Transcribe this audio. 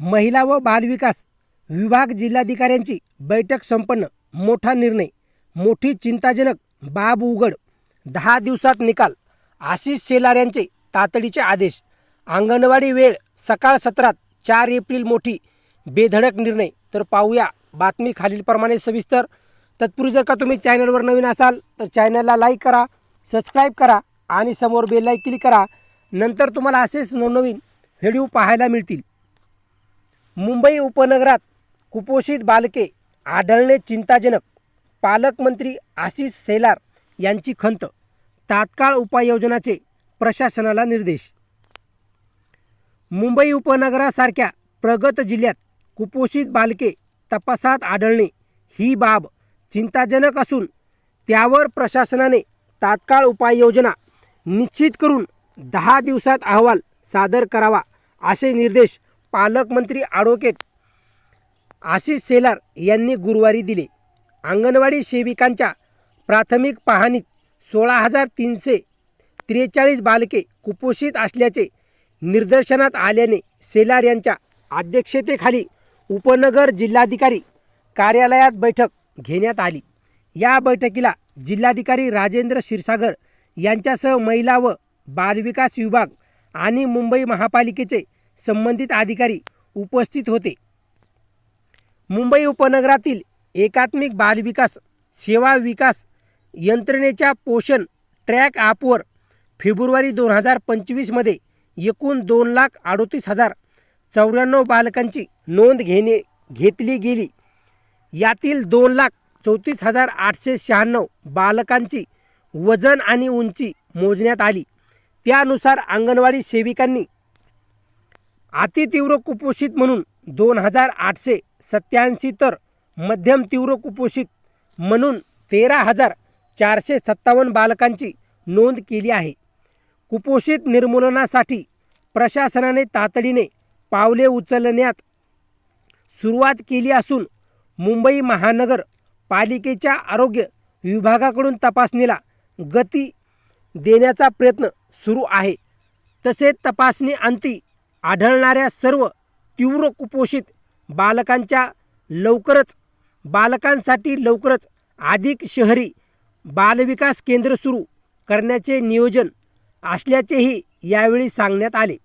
महिला व बालविकास विभाग जिल्हाधिकाऱ्यांची बैठक संपन्न. मोठा निर्णय. मोठी चिंताजनक बाब उघड. दहा दिवसात निकाल. आशिष शेलार यांचे तातडीचे आदेश. अंगणवाडी वेळ सकाळ सत्रात चार एप्रिल मोठी. बेधडक निर्णय. तर पाहूया. बातमी खालीलप्रमाणे सविस्तर. तत्पूर्वी जर का तुम्ही चॅनलवर नवीन असाल तर चॅनलला लाईक करा सबस्क्राईब करा आणि समोर बेल क्लिक करा. नंतर तुम्हाला असेच नवनवीन व्हिडिओ पाहायला मिळतील. मुंबई उपनगरात कुपोषित बालके आढळणे चिंताजनक. पालकमंत्री आशिष सेलार यांची खंत तात्काळ उपाययोजनाचे प्रशासनाला निर्देश. मुंबई उपनगरासारख्या प्रगत जिल्ह्यात कुपोषित बालके तपासात आढळणे ही बाब चिंताजनक असून त्यावर प्रशासनाने तात्काळ उपाययोजना निश्चित करून दहा दिवसात अहवाल सादर करावा असे निर्देश पालकमंत्री ॲडव्होकेट आशिष सेलार यांनी गुरुवारी दिले. अंगणवाडी सेविकांच्या प्राथमिक पाहणीत सोळा हजार तीनशे त्रेचाळीस बालके कुपोषित असल्याचे निदर्शनात आल्याने सेलार यांच्या अध्यक्षतेखाली उपनगर जिल्हाधिकारी कार्यालयात बैठक घेण्यात आली. या बैठकीला जिल्हाधिकारी राजेंद्र क्षीरसागर यांच्यासह महिला व बालविकास विभाग आणि मुंबई महापालिकेचे संबंधित अधिकारी उपस्थित होते. मुंबई उपनगरातील एकात्मिक बालविकास सेवा विकास यंत्रणेच्या पोषण ट्रॅक ॲपवर फेब्रुवारी दोन हजार पंचवीसमध्ये एकूण दोन लाख अडोतीस हजार चौऱ्याण्णव बालकांची नोंद घेणे घेतली गेली. यातील दोन लाख चौतीस हजार आठशे शहाण्णव बालकांची वजन आणि उंची मोजण्यात आली. त्यानुसार अंगणवाडी सेविकांनी अतितीव्र कुपोषित म्हणून दोन हजार आठशे सत्याऐंशी तर मध्यम तीव्र कुपोषित म्हणून तेरा हजार चारशे सत्तावन्न बालकांची नोंद केली आहे. कुपोषित निर्मूलनासाठी प्रशासनाने तातडीने पावले उचलण्यात सुरुवात केली असून मुंबई महानगर पालिकेच्या आरोग्य विभागाकडून तपासणीला गती देण्याचा प्रयत्न सुरू आहे. तसेच तपासणी अंती आढळणाऱ्या सर्व तीव्र कुपोषित बालकांच्या लवकरच बालकांसाठी लवकरच अधिक शहरी बालविकास केंद्र सुरू करण्याचे नियोजन असल्याचेही यावेळी सांगण्यात आले.